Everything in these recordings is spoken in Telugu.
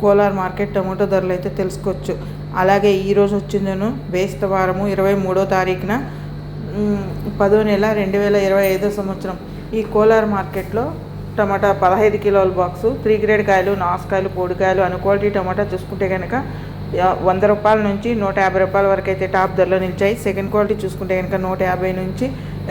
కోలార్ మార్కెట్ టమాటో ధరలు అయితే తెలుసుకోవచ్చు. అలాగే ఈరోజు వచ్చిందను బేస్తవారము ఇరవై మూడో తారీఖున పదో నెల రెండు వేల ఇరవై ఐదో సంవత్సరం. ఈ కోలార్ మార్కెట్లో టమాటా పదహైదు కిలోల బాక్సు త్రీ గ్రేడ్ కాయలు నాసుకాయలు పొడికాయలు అను క్వాలిటీ టమాటా చూసుకుంటే కనుక వంద రూపాయల నుంచి నూట యాభై రూపాయల వరకు అయితే టాప్ ధరలో నిలిచాయి. సెకండ్ క్వాలిటీ చూసుకుంటే కనుక నూట యాభై నుంచి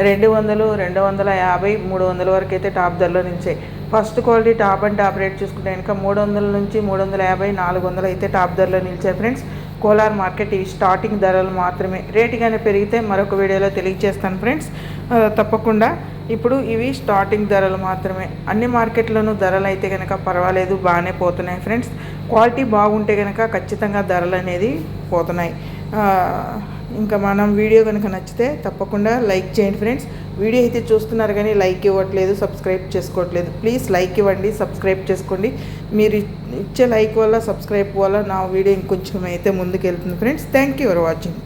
రెండు వందలు రెండు వందల యాభై మూడు వందల వరకు అయితే టాప్ ధరలో నిలిచాయి. First quality top and top rate చూసుకుంటే కనుక మూడు వందల నుంచి మూడు వందల యాభై నాలుగు వందలు అయితే టాప్ ధరలో నిలిచాయి ఫ్రెండ్స్. కోలార్ మార్కెట్ ఇవి స్టార్టింగ్ ధరలు మాత్రమే. రేటు కానీ పెరిగితే మరొక వీడియోలో తెలియజేస్తాను ఫ్రెండ్స్. తప్పకుండా ఇప్పుడు ఇవి స్టార్టింగ్ ధరలు మాత్రమే. అన్ని మార్కెట్లోనూ ధరలు అయితే కనుక పర్వాలేదు బాగానే పోతున్నాయి ఫ్రెండ్స్. క్వాలిటీ బాగుంటే కనుక ఖచ్చితంగా ధరలు అనేది పోతున్నాయి. ఇంకా మనం వీడియో కనుక నచ్చితే తప్పకుండా లైక్ చేయండి ఫ్రెండ్స్. వీడియో అయితే చూస్తున్నారు కానీ లైక్ ఇవ్వట్లేదు సబ్స్క్రైబ్ చేసుకోవట్లేదు. ప్లీజ్ లైక్ ఇవ్వండి సబ్స్క్రైబ్ చేసుకోండి. మీరు ఇచ్చే లైక్ వల్ల సబ్స్క్రైబ్ వల్ల నా వీడియో ఇంకొంచెం అయితే ముందుకు వెళ్తుంది friends. Thank you for watching.